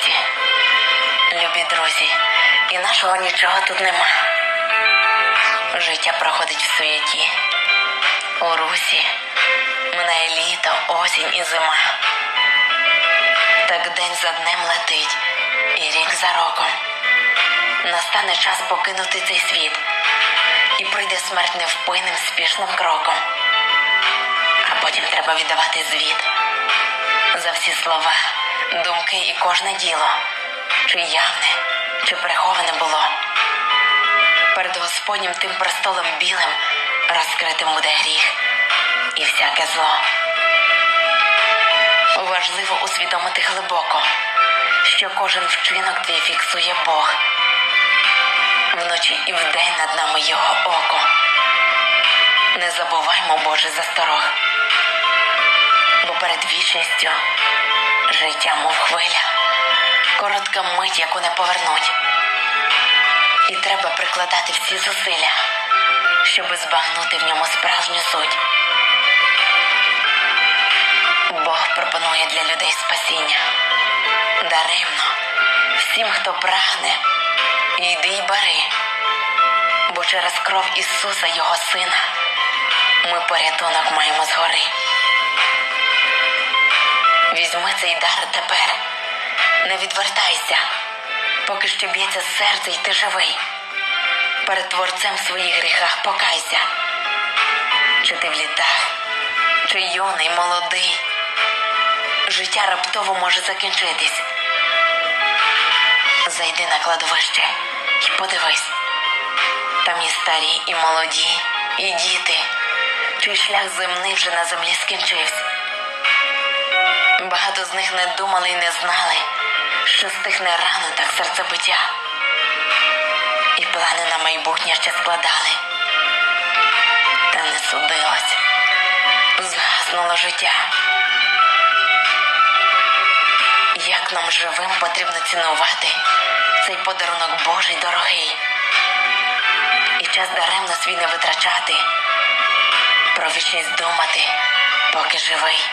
місті. Любі друзі, і нашого нічого тут нема. Життя проходить в світі, у русі, минає літо, осінь і зима. Так день за днем летить і рік за роком. Настане час покинути цей світ, і прийде смерть невпинним спішним кроком. А потім треба віддавати звіт за всі слова думки і кожне діло, чи явне, чи приховане було. Перед Господнім тим престолом білим розкритим буде гріх і всяке зло. Важливо усвідомити глибоко, що кожен вчинок твій фіксує Бог. Вночі і вдень над нами його око. Не забуваймо Боже засторог, бо перед вічністю життя, мов хвиля, коротка мить, яку не повернуть. І треба прикладати всі зусилля, щоби збагнути в ньому справжню суть. Бог пропонує для людей спасіння. Даремно, всім, хто прагне, йди й бери, бо через кров Ісуса, Його Сина, ми порятунок маємо згори. Цей дар тепер, не відвертайся, поки ще б'ється серце, й ти живий. Перед творцем в своїх гріхах покайся. Чи ти в літах, чи юний, молодий, життя раптово може закінчитись. Зайди на кладовище і подивись. Там і старі, і молоді, і діти, чий шлях земний вже на землі скінчився. Багато з них не думали і не знали, що стихне рано так серцебиття. І плани на майбутнє ще складали. Та не судилось, згаснуло життя. Як нам живим потрібно цінувати цей подарунок Божий дорогий. І час даремно свій не витрачати, про вічність думати, поки живий.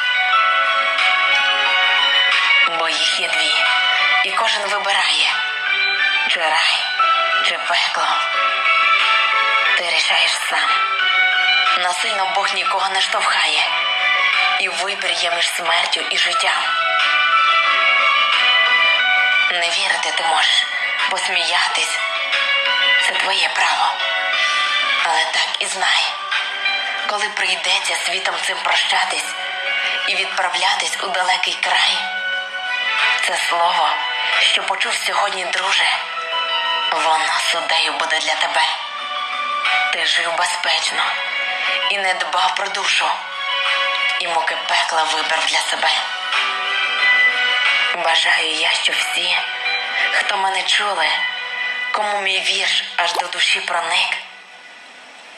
Бо їх є дві, і кожен вибирає, чи рай, чи пекло. Ти рішаєш сам. Насильно Бог нікого не штовхає, і вибір є між смертю і життям. Не вірити ти можеш, посміятись це твоє право. Але так і знай, коли прийдеться світом цим прощатись і відправлятись у далекий край, це слово, що почув сьогодні, друже, воно судею буде для тебе. Ти жив безпечно і не дбав про душу, і муки пекла вибрав для себе. Бажаю я, що всі, хто мене чули, кому мій вірш аж до душі проник,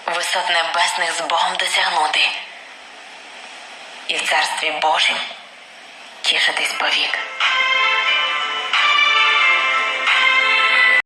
висот небесних з Богом досягнути і в царстві Божім тішитись повік.